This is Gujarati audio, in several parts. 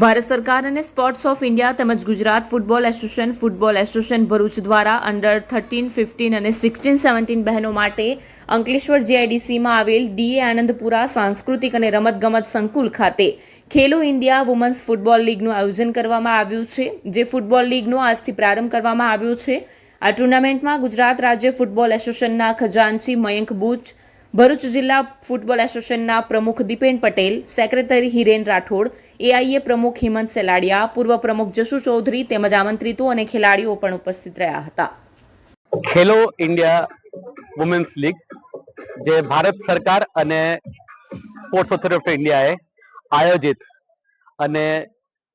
ભારત સરકાર અને સ્પોર્ટ્સ ઓફ ઇન્ડિયા તેમજ Gujarat football association football association Bharuch દ્વારા અંડર થર્ટીન ફિફ્ટીન અને સિક્સટીન સેવન્ટીન બહેનો માટે અંકલેશ્વર જીઆઈડીસીમાં આવેલ ડીએ આનંદપુરા સાંસ્કૃતિક અને રમતગમત સંકુલ ખાતે ખેલો ઇન્ડિયા વુમન્સ ફૂટબોલ લીગનું આયોજન કરવામાં આવ્યું છે, જે ફૂટબોલ લીગનો આજથી પ્રારંભ કરવામાં આવ્યો છે. આ ટુર્નામેન્ટમાં ગુજરાત રાજ્ય ફૂટબોલ એસોસિએશનના ખજાનચી મયંક બુચ, ભરૂચ જિલ્લા ફૂટબોલ એસોસિએશનના પ્રમુખ દીપેન પટેલ સેક્રેટરી હિરેન રાઠોડ એઆઈએ પ્રમુખ હિમંત સેલાડિયા, પૂર્વ પ્રમુખ જશુ ચૌધરી તેમજ આમંત્રિતો અને ખેલાડીઓ પણ ઉપસ્થિત રહ્યા હતા. ખેલો ઇન્ડિયા વુમેન્સ લીગ, જે ભારત સરકાર અને સ્પોર્ટ્સ ઓથોરિટી ઓફ ઇન્ડિયાએ આયોજિત અને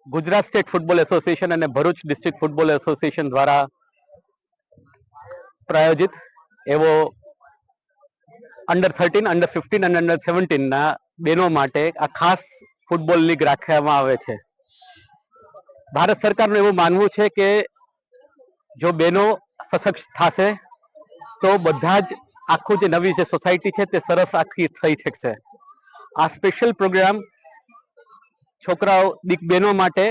ગુજરાત સ્ટેટ ફૂટબોલ એસોસિએશન અને ભરૂચ ડિસ્ટ્રિક્ટ ફૂટબોલ એસોસિએશન દ્વારા પ્રાયોજિત એવો અંડર થર્ટીન અંડર ફિફ્ટીન અને અંડર સેવન્ટીનના બહેનો માટે આ ખાસ ફૂટબોલ લીગ રાખવામાં આવે છે. ભારત સરકારનું એવું માનવું છે કે જો બહેનો સશક્ત થશે, તો બધા જ આખું જે નવી જે સોસાયટી છે તે સરસ આખી થઈ શકશે. આ સ્પેશિયલ પ્રોગ્રામ છોકરાઓ, દીક બહેનો માટે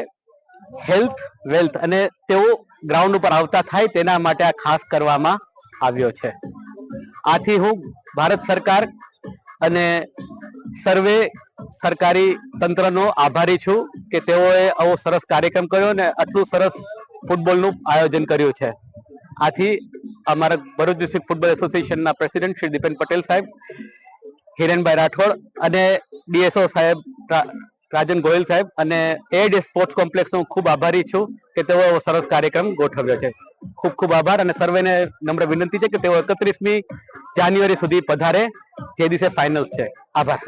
હેલ્થ વેલ્થ અને તેઓ ગ્રાઉન્ડ ઉપર આવતા થાય તેના માટે આ ખાસ કરવામાં આવ્યો છે. આથી હું ભારત સરકાર અને સર્વે સરકારી તંત્રનો આભારી છું કે તેઓએ આવો સરસ કાર્યક્રમ કર્યો અને આટલું સરસ ફૂટબોલનું આયોજન કર્યું છે. આથી અમારા ભરૂચ ડિસ્ટ્રિક્ટ ફૂટબોલ એસોસિએશનના પ્રેસિડેન્ટ શ્રી દીપેન પટેલ સાહેબ, હિરેનભાઈ રાઠોડ અને ડીએસઓ સાહેબ રાજન ગોયલ સાહેબ અને એડ સ્પોર્ટ્સ કોમ્પ્લેક્સનો ખૂબ આભારી છું કે તેઓ આવો સરસ કાર્યક્રમ ગોઠવ્યો છે. ખૂબ ખૂબ આભાર અને સર્વેને નમ્ર વિનંતી છે કે તેઓ એકત્રીસમી જાન્યુઆરી સુધી પધારે, જે દિવસે ફાઇનલ્સ છે. આભાર.